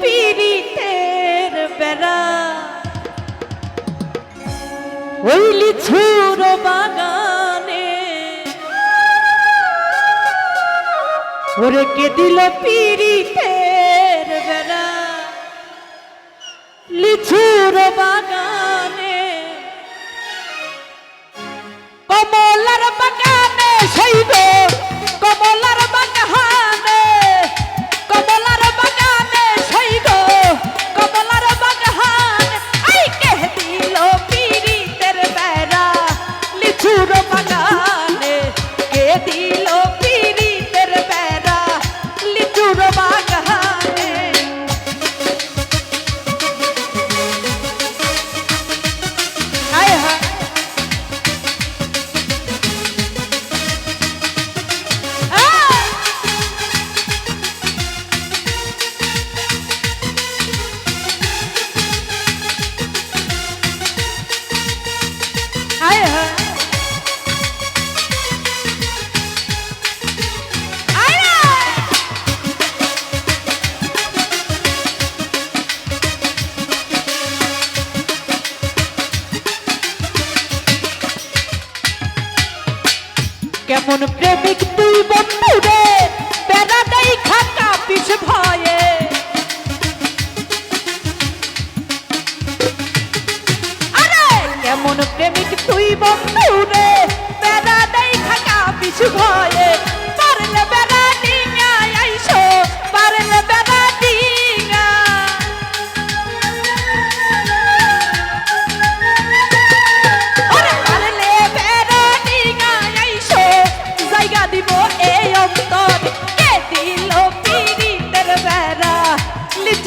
পীড়িতের বেড়া ওই লিচুর বাগানে ওরে কে দিল পীড়িতের বেড়া লিছুর বাগানে কমলার বাগানে সেই এমন প্রেমিক তুই বন্ধু রে বেড়াটাই খাকা পিছ ভয়ে। আরে, এমন প্রেমিক তুই বন্ধু রে বেড়াটাই খাকা পিছ ভয়ে।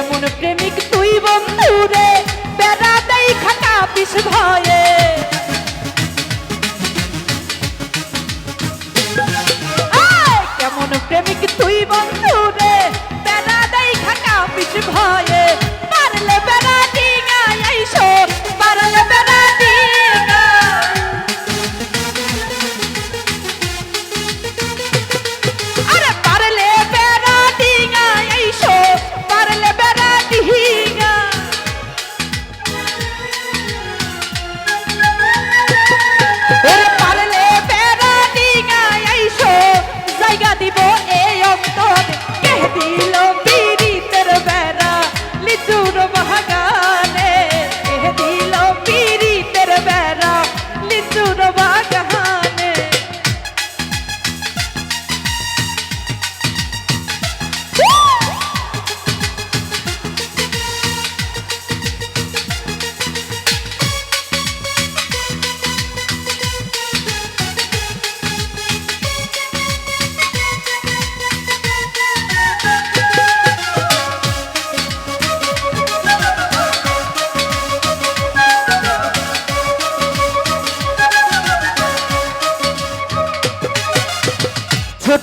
এমন প্রেমিক তুই বন্ধু রে, বেড়া দেই খাটা পিস ভয়ে। কেমন প্রেমিক তুই বন্ধু রে, বেড়া দেই খাটা পিস ভয়ে।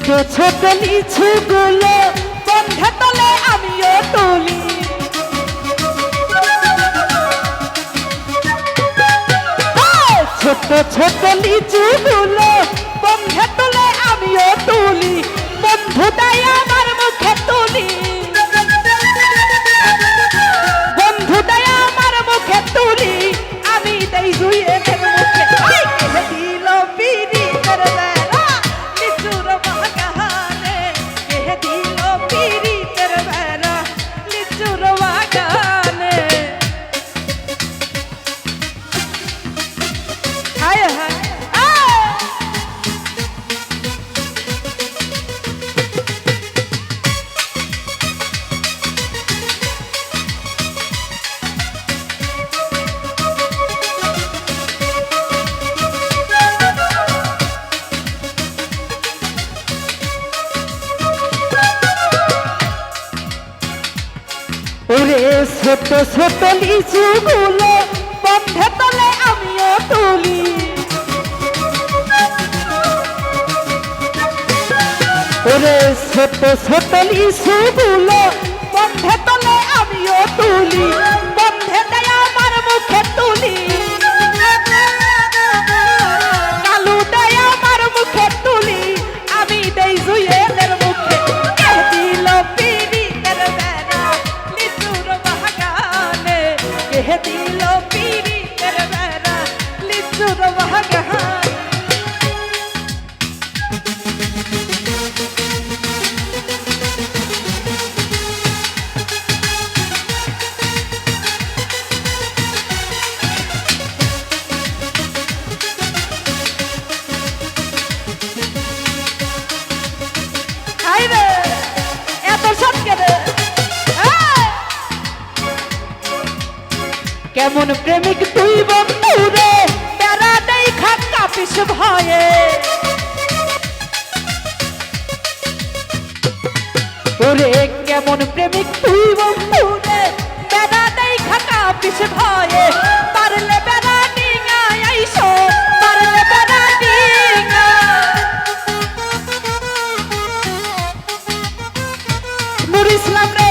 ছোট ছোট লিচুগুলো বন্ধে তলে আমিও তুলি। ছোট ছোট লিচুগুলো ছোট ছোট লিচুগুলো বন্ধে তলে আমিও তুলি। ওরে ছোট ছোট লিচুগুলো বন্ধে তলে আমিও তুলি। বন্ধে দেয় আমার মুখে তুলি। কেমন প্রেমিক তুই বন্ধু রে বেড়া নেই খাক্কা পিস ভয়ে। ওরে, কেমন প্রেমিক তুই বন্ধু রে বেড়া নেই খাক্কা পিস ভয়ে। পারলে বেড়া ডিঙা আইসো, পারলে বেড়া ডিঙা। নুর ইসলাম রে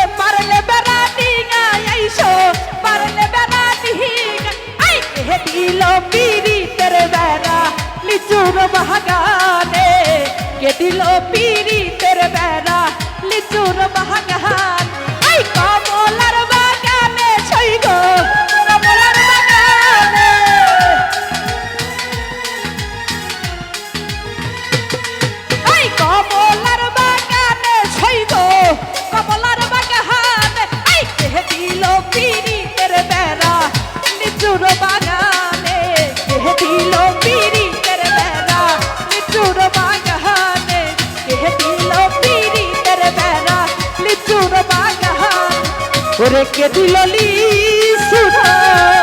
লিচুর বাগানে কে দিল পিড়িতের তেরে বেড়া লিচুর বাগান বাগান ওরে কে দিল লিচুর